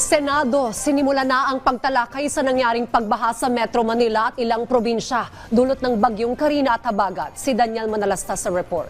Senado, sinimula na ang pagtalakay sa nangyaring pagbaha sa Metro Manila at ilang probinsya dulot ng bagyong Karina at Habagat. Si Daniel Manalastas sa report.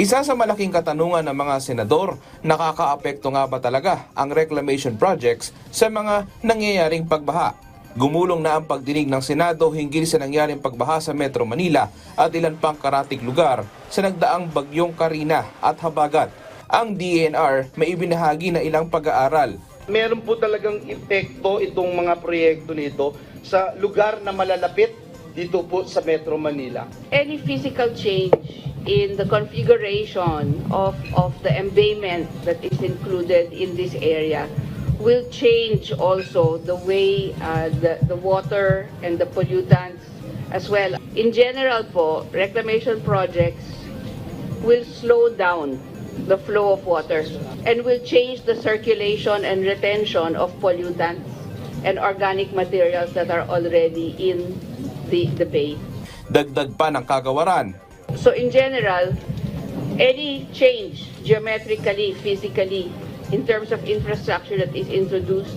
Isa sa malaking katanungan ng mga senador, nakakaapekto nga ba talaga ang reclamation projects sa mga nangyayaring pagbaha? Gumulong na ang pagdinig ng Senado hinggil sa nangyaring pagbaha sa Metro Manila at ilan pang karatig lugar sa nagdaang bagyong Karina at Habagat. Ang DNR may ibinahagi na ilang pag-aaral meron po talagang epekto itong mga proyekto nito sa lugar na malalapit dito po sa Metro Manila. any physical change in the configuration of, of the embayment that is included in this area will change also the way uh, the, the water and the pollutants as well. In general po, reclamation projects will slow down the flow of water and will change the circulation and retention of pollutants and organic materials that are already in the, the bay. Dagdag pa ng kagawaran, So in general, any change geometrically, physically, in terms of infrastructure that is introduced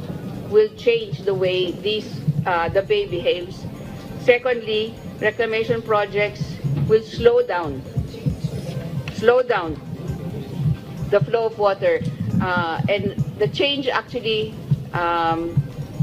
will change the way these, uh, the bay behaves. Secondly, reclamation projects will slow down, slow down the flow of water. Uh, and the change actually, um,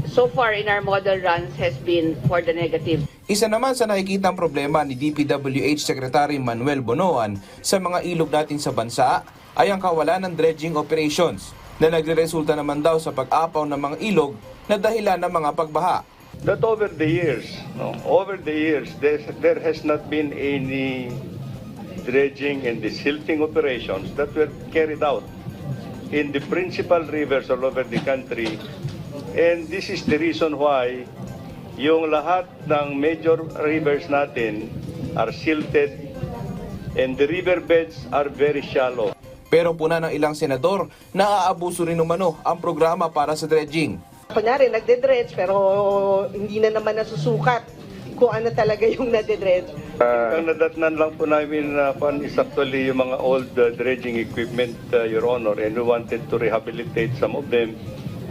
so far in our model runs has been for the negative. Isa naman sa nakikitang problema ni DPWH Secretary Manuel Bonoan sa mga ilog natin sa bansa ay ang kawalan ng dredging operations na nagreresulta naman daw sa pag-apaw ng mga ilog na dahilan ng mga pagbaha. that over the years, no, over the years, there, there has not been any dredging and desilting operations that were carried out in the principal rivers all over the country. And this is the reason why yung lahat ng major rivers natin are silted and the riverbeds are very shallow. Pero puna ng ilang senador na aabuso rin umano ang programa para sa dredging. Kunyari, nagde-dredge pero hindi na naman nasusukat kung ano talaga yung nade-dredge. Ang nadatnan lang po namin na uh, is actually yung mga old uh, dredging equipment, uh, Your Honor, and we wanted to rehabilitate some of them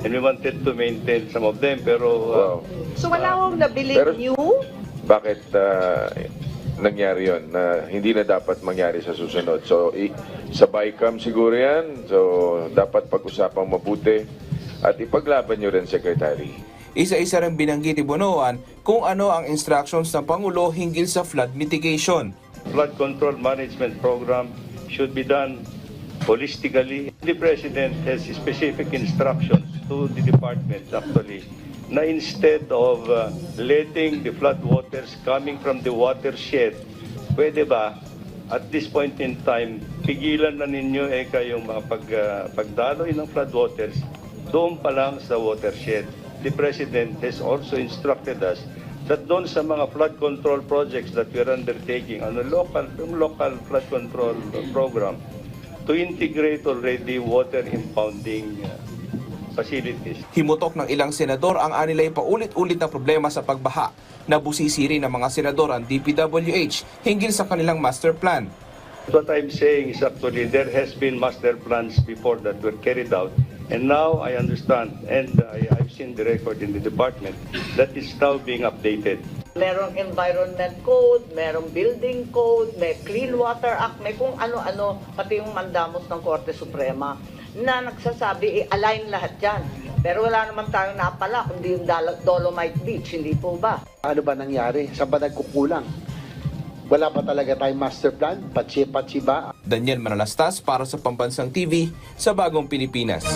and we wanted to maintain some of them, pero uh, Wow. So wala akong nabiling Pero- new Bakit ah, nangyari yon na hindi na dapat mangyari sa susunod? So, i- sa BICAM siguro yan. So, dapat pag-usapang mabuti at ipaglaban nyo rin, Secretary. Isa-isa rin binanggit ni Bonoan kung ano ang instructions ng Pangulo hinggil sa flood mitigation. flood control management program should be done holistically. The President has specific instructions to the departments actually na instead of uh, letting the flood waters coming from the watershed, pwede ba at this point in time, pigilan na ninyo eh kayong mga pag, uh, pagdaloy ng flood waters doon pa lang sa watershed. The President has also instructed us that doon sa mga flood control projects that we're undertaking on a local, yung local flood control program, to integrate already water impounding uh, facilities. Himutok ng ilang senador ang anilay paulit-ulit na problema sa pagbaha na busisiri ng mga senador ang DPWH hinggil sa kanilang master plan. What I'm saying is actually there has been master plans before that were carried out. And now I understand, and I, I've seen the record in the department, that is now being updated. merong environment code, merong building code, may Clean Water Act, may kung ano-ano, pati yung mandamos ng Korte Suprema na nagsasabi, i-align lahat yan. Pero wala naman tayong napala, kundi yung Dolomite Beach, hindi po ba? ano ba nangyari? Saan ba nagkukulang? Wala pa talaga tayong master plan? Patsi-patsi ba? Daniel Manalastas para sa Pambansang TV sa Bagong Pilipinas.